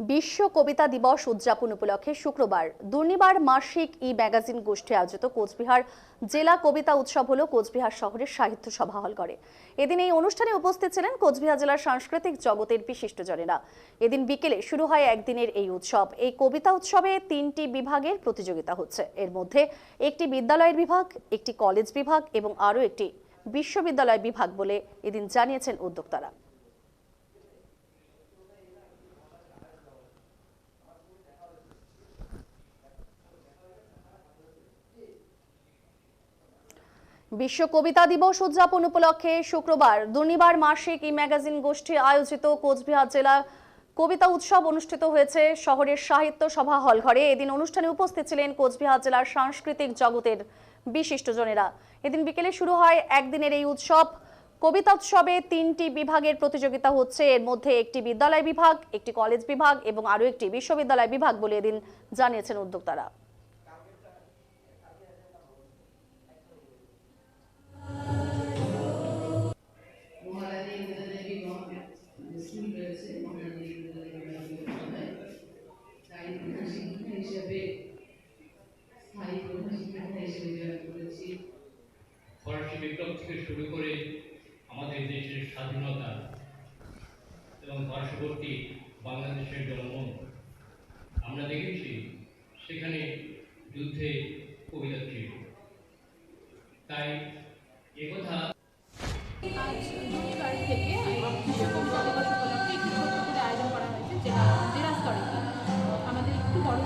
বিশ্ব কবিতা দিবস উদযাপন উপলক্ষে শুক্রবার, দুর্নিবার মাসিক ই ম্যাগাজিন গোষ্ঠী আয়োজিত কোচবিহার জেলা কবিতা উৎসব হল কোচবিহার শহরের সাহিত্য সভা হল করে এদিন এই অনুষ্ঠানে উপস্থিত ছিলেন কোচবিহার জেলার সাংস্কৃতিক জগতের বিশিষ্টজনেরা। এদিন বিকেলে শুরু হয় একদিনের এই উৎসব। এই কবিতা উৎসবে তিনটি বিভাগের প্রতিযোগিতা হচ্ছে। এর মধ্যে একটি বিদ্যালয়ের বিভাগ, একটি কলেজ বিভাগ এবং আরও একটি বিশ্ববিদ্যালয় বিভাগ বলে এদিন জানিয়েছেন উদ্যোক্তারা। বিশ্ব কবিতা দিবস উদযাপন উপলক্ষে শুক্রবার, দুর্নিবার মাসিক ই ম্যাগাজিন গোষ্ঠী আয়োজিত কোচবিহার জেলা কবিতা উৎসব অনুষ্ঠিত হয়েছে। শহরের সাহিত্য সভা হল ঘরে এদিন অনুষ্ঠানে উপস্থিত ছিলেন কোচবিহার জেলার সাংস্কৃতিক জগতের বিশিষ্টজনেরা এদিন বিকেলে শুরু হয় একদিনের এই উৎসব। কবিতা উৎসবে তিনটি বিভাগের প্রতিযোগিতা হচ্ছে। এর মধ্যে একটি বিদ্যালয় বিভাগ, একটি কলেজ বিভাগ এবং আরও একটি বিশ্ববিদ্যালয় বিভাগ বলে এদিন জানিয়েছেন উদ্যোক্তারা। বিপ্লব থেকে শুরু করে আমাদের দেশের স্বাধীনতা এবং পার্শ্ববর্তী বাংলাদেশের জনমন আমরা দেখেছি সেখানে যুদ্ধে কবিতা ছিল। তাই একথা থেকে আয়োজন করা হয়েছে আমাদের একটু বড়